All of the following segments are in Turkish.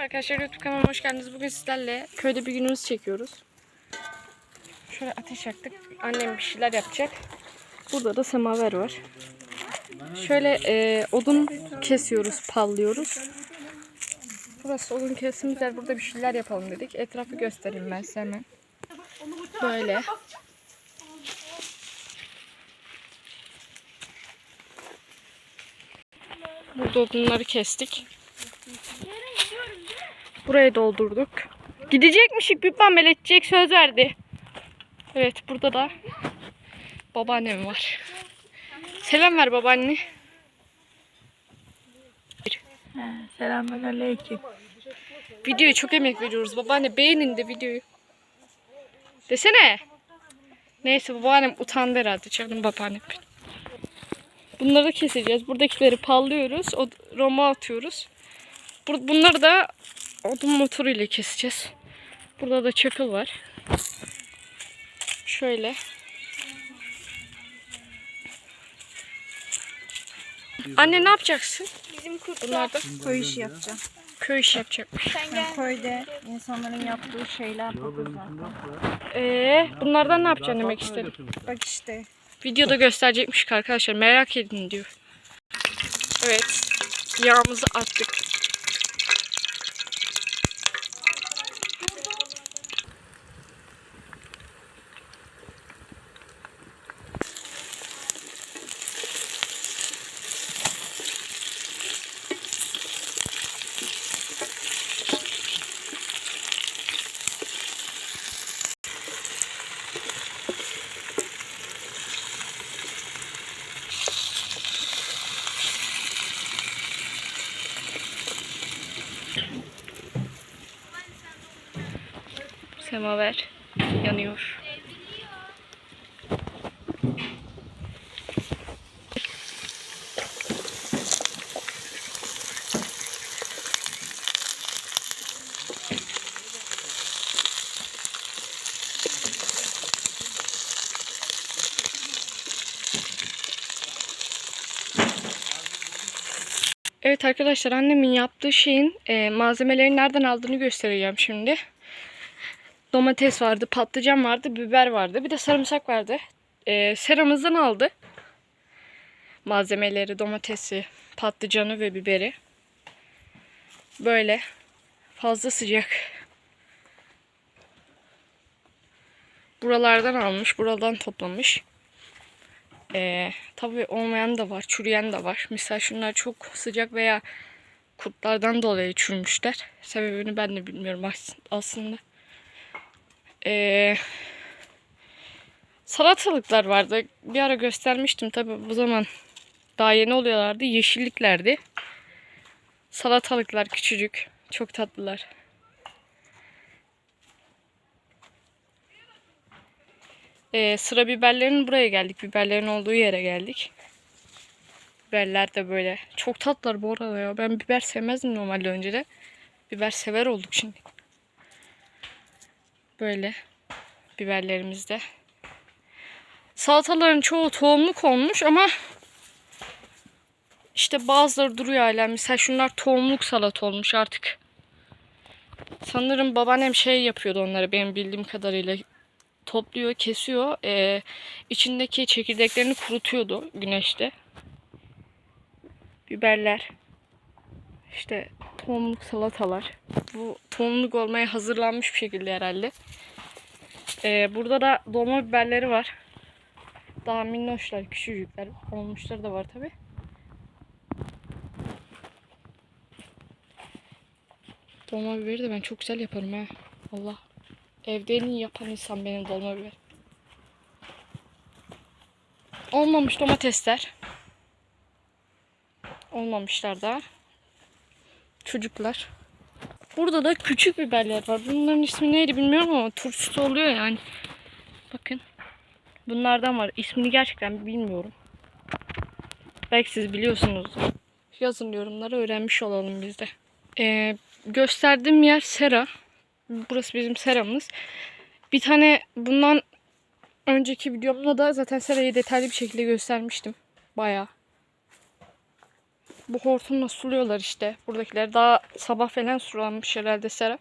Arkadaşlar YouTube kanalıma hoş geldiniz. Bugün sizlerle köyde bir günümüz çekiyoruz. Şöyle ateş yaktık. Annem bir şeyler yapacak. Burada da semaver var. Şöyle e, odun kesiyoruz, pallıyoruz. Burası odun kesimimiz yer. Burada bir şeyler yapalım dedik. Etrafı göstereyim ben size hemen. Böyle. Burada odunları kestik. Burayı doldurduk. Gidecekmişik bir pameletecek söz verdi. Evet burada da babaannem var. Selam ver babaanne. Selamünaleyküm. Videoya çok emek veriyoruz. Babaanne beğenin de videoyu. Desene. Neyse babaannem utandı herhalde. Canım babaannem. Bunları keseceğiz. Buradakileri pallıyoruz. O roma atıyoruz. Bunları da odun motoru ile keseceğiz. Burada da çakıl var. Şöyle. Anne ne yapacaksın? Bizim kurtlar köy işi yapacağım. köy işi yapacakmış. Ben köyde insanların yaptığı şeyler bakıyoruz zaten. Ee, bunlardan ne yapacaksın demek istedim. Bak işte. Videoda gösterecekmiş arkadaşlar. Merak edin diyor. Evet. Yağımızı attık. Semaver yanıyor. Evet arkadaşlar annemin yaptığı şeyin e, malzemeleri nereden aldığını göstereceğim şimdi. Domates vardı, patlıcan vardı, biber vardı. Bir de sarımsak vardı. E, seramızdan aldı. Malzemeleri, domatesi, patlıcanı ve biberi. Böyle fazla sıcak. Buralardan almış, buradan toplamış. Ee, tabii olmayan da var, çürüyen de var. Mesela şunlar çok sıcak veya kurtlardan dolayı çürümüşler. Sebebini ben de bilmiyorum as- aslında. Ee, salatalıklar vardı. Bir ara göstermiştim tabii bu zaman daha yeni oluyorlardı. Yeşilliklerdi. Salatalıklar küçücük. Çok tatlılar. Ee, sıra biberlerin buraya geldik. Biberlerin olduğu yere geldik. Biberler de böyle. Çok tatlılar bu arada ya. Ben biber sevmezdim normalde önce de. Biber sever olduk şimdi. Böyle biberlerimiz de. Salataların çoğu tohumluk olmuş ama işte bazıları duruyor hala. Mesela şunlar tohumluk salata olmuş artık. Sanırım babaannem şey yapıyordu onları benim bildiğim kadarıyla topluyor, kesiyor. Ee, içindeki çekirdeklerini kurutuyordu güneşte. Biberler. İşte tohumluk salatalar. Bu tohumluk olmaya hazırlanmış bir şekilde herhalde. Ee, burada da dolma biberleri var. Daha minnoşlar, küçücükler. Olmuşları da var tabi. Dolma biberi de ben çok güzel yaparım ha. Allah. Evde en iyi yapan insan benim dolma biber. Olmamış domatesler. Olmamışlar da. Çocuklar. Burada da küçük biberler var. Bunların ismi neydi bilmiyorum ama turşusu oluyor yani. Bakın. Bunlardan var. İsmini gerçekten bilmiyorum. Belki siz biliyorsunuzdur. Yazın yorumlara öğrenmiş olalım biz de. Ee, gösterdiğim yer sera. Burası bizim seramız. Bir tane bundan önceki videomda da zaten serayı detaylı bir şekilde göstermiştim. Bayağı. Bu hortumla suluyorlar işte. Buradakiler daha sabah falan sulanmış herhalde sera.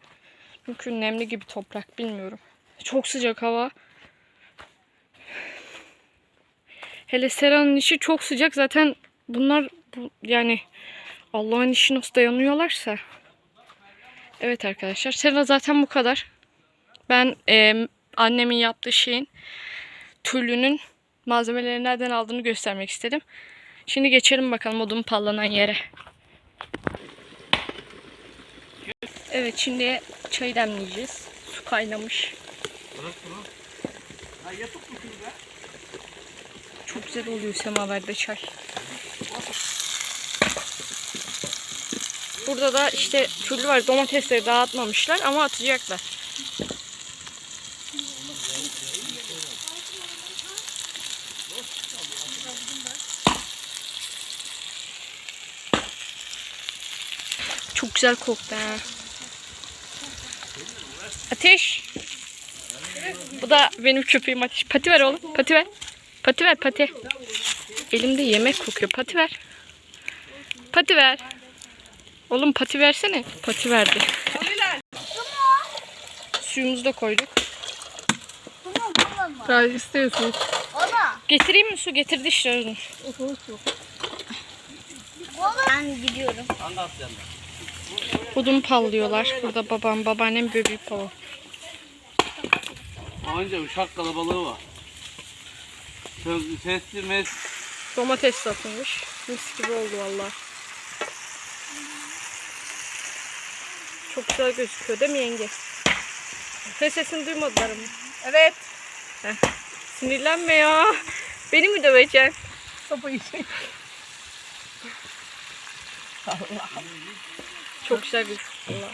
Çünkü nemli gibi toprak bilmiyorum. Çok sıcak hava. Hele seranın işi çok sıcak. Zaten bunlar bu, yani Allah'ın işi nasıl dayanıyorlarsa. Evet arkadaşlar. Sera zaten bu kadar. Ben e, annemin yaptığı şeyin tüllünün malzemeleri nereden aldığını göstermek istedim. Şimdi geçelim bakalım odun pallanan yere. Evet şimdi çay demleyeceğiz. Su kaynamış. Çok güzel oluyor semaverde çay. Burada da işte türlü var. Domatesleri dağıtmamışlar ama atacaklar. Güzel koktu ha. Ateş. Bu da benim köpeğim Ateş. Pati ver oğlum. Pati ver. Pati ver pati. Elimde yemek kokuyor. Pati ver. Pati ver. Oğlum pati versene. Pati verdi. Suyumuzu da koyduk. Biraz istiyorsun. Ona. Getireyim mi su? Getirdi işte Özgür. Ben gidiyorum. Odun pallıyorlar. Burada babam, babaannem büyük baba. Anca uşak kalabalığı var. Sözlü sesli mes. Domates satılmış. Mis gibi oldu valla. Çok güzel gözüküyor değil mi yenge? Ses sesini duymadılar mı? Evet. Sinirlenme ya. Beni mi döveceksin? Sopayı çek. Çok güzel gözüküyor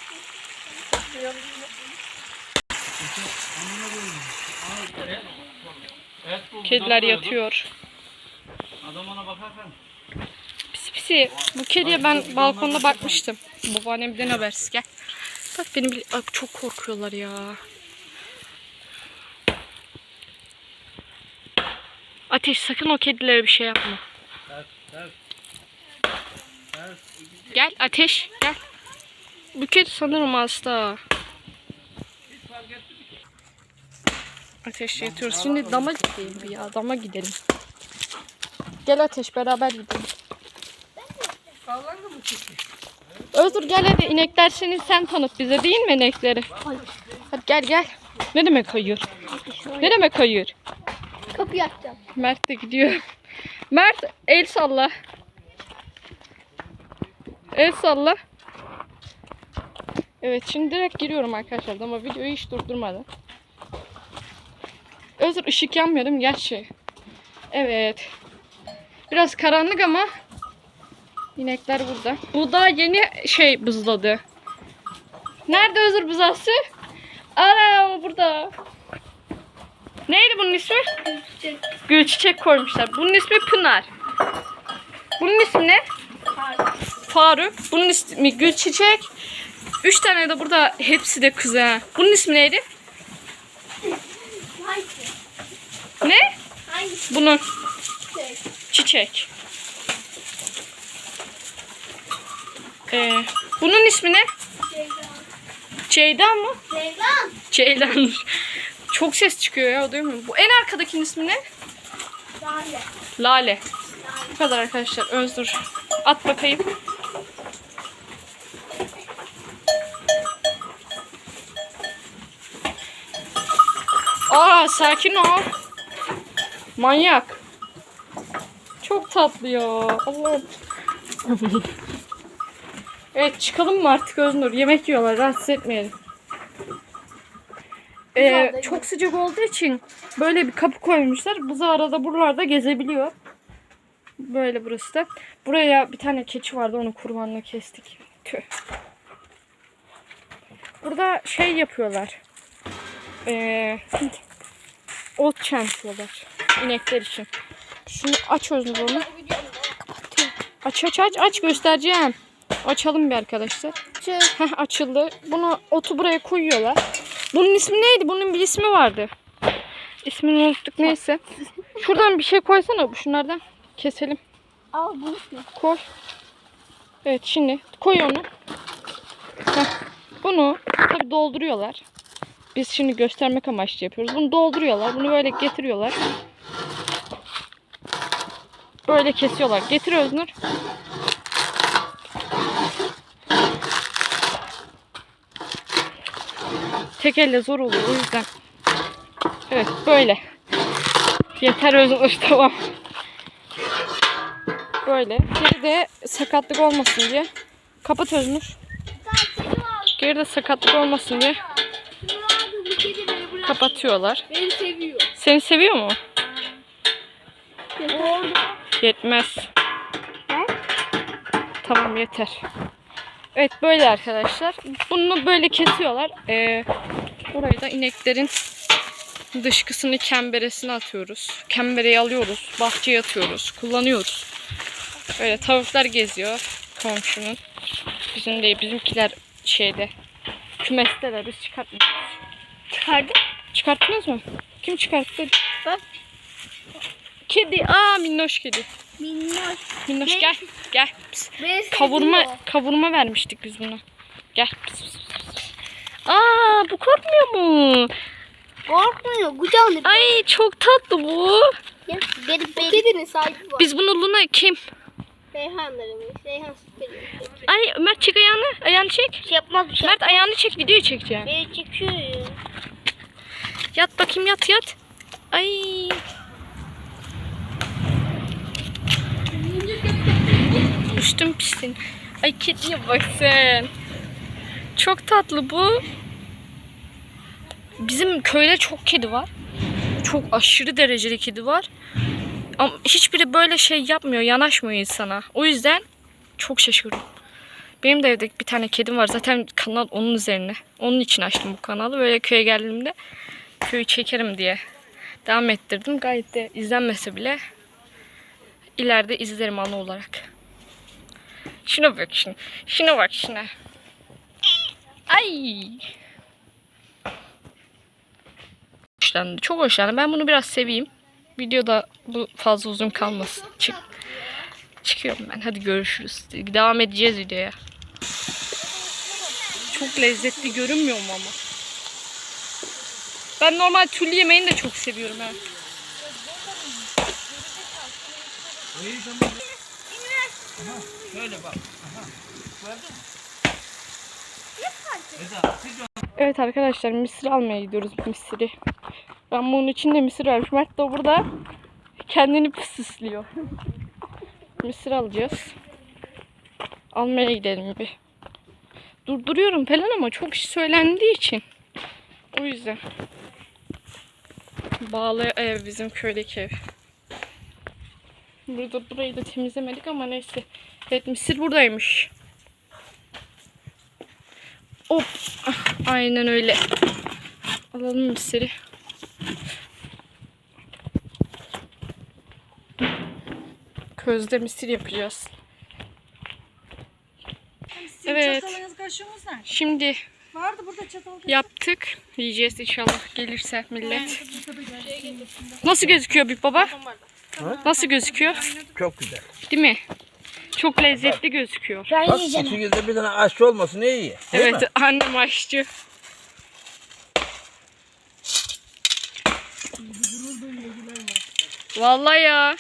Kediler yatıyor. Adam ona bakarken Pisi pisi. Bu kediye ben balkonda bakmıştım. Babaannemden habersiz gel. Bak beni bil- Ay, çok korkuyorlar ya. Ateş sakın o kedilere bir şey yapma. Gel ateş gel. Bu kedi sanırım hasta. Ateşle yatıyoruz. Şimdi dama gidelim bir ya. Dama gidelim. Gel ateş beraber gidelim. Özür gel hadi inekler seni sen tanıt bize değil mi inekleri? Hadi gel gel. Ne demek hayır? Ne demek hayır? Kapıyı açacağım. Mert de gidiyor. Mert el salla. El salla. Evet şimdi direkt giriyorum arkadaşlar ama videoyu hiç durdurmadım. Özür ışık yanmıyor değil mi? Gerçi. Evet. Biraz karanlık ama inekler burada. Bu da yeni şey bızladı. Nerede özür buzası? Ana burada. Neydi bunun ismi? Gül çiçek koymuşlar. Bunun ismi Pınar. Bunun ismi ne? Faruk. Bunun ismi Gül Çiçek. Üç tane de burada hepsi de kız ha. Bunun ismi neydi? Ne? Hangisi? Bunun çiçek. Ee, bunun ismi ne? Ceylan. Ceyda mı? Ceylan. Ceylan. Çok ses çıkıyor ya duymuyor musun? Bu en arkadakinin ismi ne? Lale. Lale. Bu kadar arkadaşlar. Özür. At bakayım. Aa sakin ol. Manyak. Çok tatlı ya. Allah'ım. evet çıkalım mı artık Öznur? Yemek yiyorlar. Rahatsız etmeyelim. Ee, çok sıcak olduğu için böyle bir kapı koymuşlar. Buzu arada buralarda gezebiliyor. Böyle burası da. Buraya bir tane keçi vardı. Onu kurbanla kestik. Tüh. Burada şey yapıyorlar. Ee, ot çentiyorlar. inekler için. Şunu aç Öznur onu. Aç aç aç aç göstereceğim. Açalım bir arkadaşlar. Heh, açıldı. Bunu otu buraya koyuyorlar. Bunun ismi neydi? Bunun bir ismi vardı. İsmini unuttuk neyse. Şuradan bir şey koysana. Şunlardan keselim. Al bu. Koy. Evet şimdi koy onu. Heh, bunu tabii dolduruyorlar. Biz şimdi göstermek amaçlı yapıyoruz. Bunu dolduruyorlar. Bunu böyle getiriyorlar. Böyle kesiyorlar. Getir Öznur. Tek elle zor oluyor o yüzden. Evet böyle. Yeter Öznur tamam. Böyle. Geri de sakatlık olmasın diye. Kapat Öznur. Geri de sakatlık olmasın diye kapatıyorlar. Beni seviyor. Seni seviyor mu? Yetmez. Tamam yeter. Evet böyle arkadaşlar. Bunu böyle kesiyorlar. Ee, burayı da ineklerin dışkısını kemberesine atıyoruz. Kembereyi alıyoruz. Bahçeye atıyoruz. Kullanıyoruz. Böyle tavuklar geziyor komşunun. Bizim değil bizimkiler şeyde. Kümesteler biz çıkartmıyoruz. Çıkardım. Çıkarttınız mı? Kim çıkarttı? Ben. Kedi. Aa minnoş kedi. Minnoş. Minnoş Ben- gel. Gel. Pis. Kavurma seviyor. kavurma vermiştik biz buna. Gel. Pis, pis, pis, pis. Aa bu korkmuyor mu? Korkmuyor. Kucağında. Ay çok tatlı bu. Benim, benim. kedinin sahibi var. Biz bunu Luna kim? Reyhanlarımız. Reyhan. Ay Mert çek ayağını. Ayağını çek. Şey yapmaz bir şey. Mert ayağını çek. Videoyu çekeceğim. Beni çekiyor ya. Yat bakayım yat yat. Ay. Üstüm pissin. Ay kediye bak sen. Çok tatlı bu. Bizim köyde çok kedi var. Çok aşırı derecede kedi var. Ama hiçbiri böyle şey yapmıyor, yanaşmıyor insana. O yüzden çok şaşırıyorum. Benim de evde bir tane kedim var. Zaten kanal onun üzerine. Onun için açtım bu kanalı. Böyle köye geldiğimde köyü çekerim diye devam ettirdim. Gayet de izlenmese bile ileride izlerim anı olarak. Şuna bak şuna. Şuna bak şuna. Ay. Hoşlandı. Çok hoşlandı. Ben bunu biraz seveyim. Videoda bu fazla uzun kalmasın. Çık. Çıkıyorum ben. Hadi görüşürüz. Devam edeceğiz videoya. Çok lezzetli görünmüyor mu ama? Ben normal tülü yemeğini de çok seviyorum ha. Evet arkadaşlar mısır almaya gidiyoruz mısırı. Ben bunun içinde mısır vermiş. Mert de burada kendini pısıslıyor. mısır alacağız. Almaya gidelim bir. Durduruyorum falan ama çok iş söylendiği için. O yüzden. Bağlı ev bizim köydeki ev. Burada burayı da temizlemedik ama neyse. Evet mısır buradaymış. Hop. Ah, Aynen öyle. Alalım mısırı. Közde mısır yapacağız. Evet. Şimdi Vardı burada çatal. yaptık. Yiyeceğiz inşallah gelirse millet. Nasıl gözüküyor Büyük Baba? Nasıl gözüküyor? Çok güzel. Değil mi? Çok lezzetli gözüküyor. Ben Bak yiyeceğim. şekilde bir tane aşçı olması ne iyi. Değil Evet mi? annem aşçı. Vallahi ya.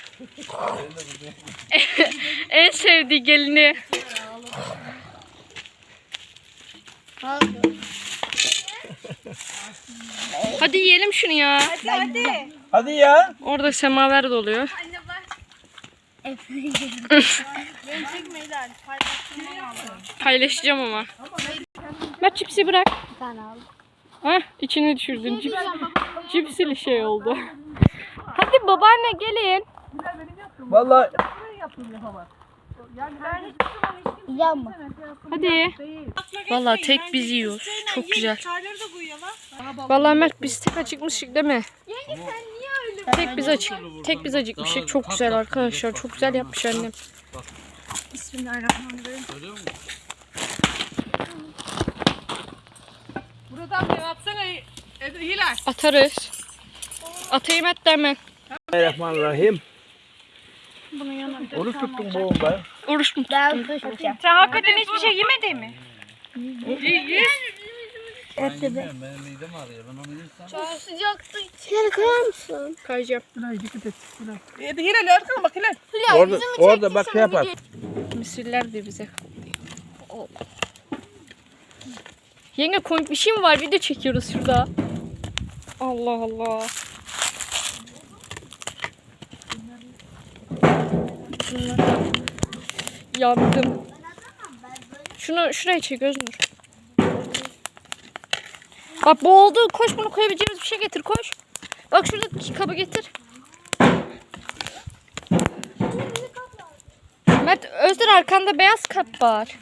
en sevdiği gelini. Hadi yiyelim şunu ya. Hadi. Hadi ya. Orada semaver doluyor. Hadi. Paylaştırmam lazım. Paylaşacağım ama. Mert cipsi bırak. Bir tane aldım. Hah içine düşürdün. Cips, cipsili şey oldu. Hadi babaanne gelin. Vallahi Yiyeceğim mi? Hadi. Vallahi tek biz yiyoruz. Çok güzel. Vallahi Mert biz tek acıkmışık değil mi? Tek biz açık. Tek biz acıkmışık. Çok güzel arkadaşlar. Çok güzel yapmış annem. Bismillahirrahmanirrahim. Görüyor musun? Buradan bir atsana Hilal. Atarız. Atayım hatta hemen. Bismillahirrahmanirrahim. Bunun yanına. Oruç tuttum boğumda. Oruç mu Ben tuttun? tutacağım. Sen hakikaten hiçbir şey yemedin mi? Bilmiyorum benim midem ağrıyor. Ben onu yersem. Kayacağım. Hadi Hilal arkana bak Hilal. Orada, orada bak şey yapar. Misirler de bize. Allah. Yenge komik bir şey mi var? Video çekiyoruz şurada. Allah Allah. Bunlar da- Yandım. Şunu şuraya çek Öznur. Bak boğuldu. Koş bunu koyabileceğimiz bir şey getir koş. Bak şuradaki kabı getir. Mert Özür arkanda beyaz kap var.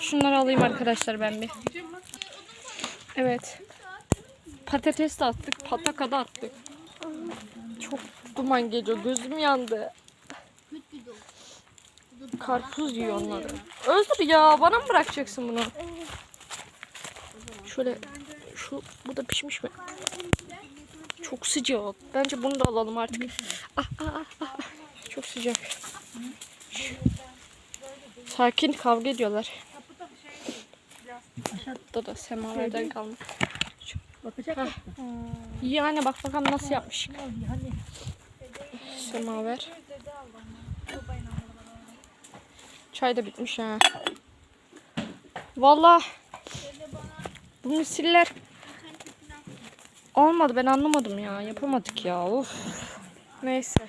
Şunları alayım arkadaşlar ben bir. Evet. Patates de attık, pataka da attık. Çok duman geliyor, gözüm yandı. Karpuz yiyor onları. Özür ya, bana mı bırakacaksın bunu? Şöyle, şu, bu da pişmiş mi? Çok sıcak. Bence bunu da alalım artık. Ah, ah, ah, ah. Çok sıcak. Sakin kavga ediyorlar. Burada da semaverden kalmış. Heh. Yani bak bakalım nasıl yapmış. Semaver. Çay da bitmiş ha. Vallahi bu misiller olmadı ben anlamadım ya. Yapamadık ya. Of. Neyse.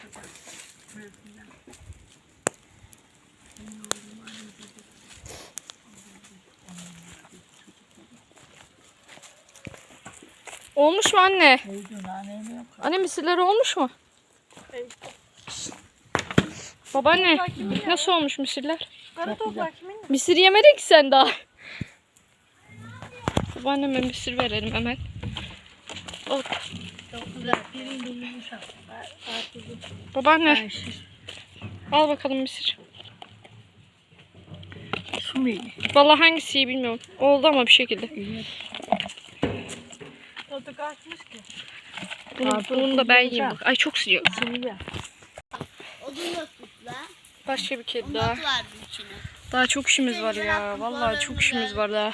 Olmuş mu anne? Anne misirleri olmuş mu? Babaanne nasıl olmuş misirler? Karı toprak kimin? Misir yemedin ki sen daha. Babaanneme misir verelim hemen. Al. Babaanne. Al bakalım misir. Su mu iyi? Vallahi hangisi iyi bilmiyorum. Oldu ama bir şekilde. Tadı kaçmış ki. Bunu, bunu da ben yiyeyim. Bak. Ay çok sıcak. Tutla. Başka bir kedi daha. Daha çok işimiz var ya. Vallahi çok işimiz var daha.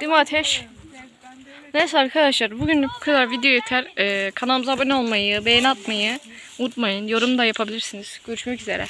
Değil mi Ateş? Neyse arkadaşlar bugünlük bu kadar video yeter. Ee, kanalımıza abone olmayı, beğeni atmayı unutmayın. Yorum da yapabilirsiniz. Görüşmek üzere.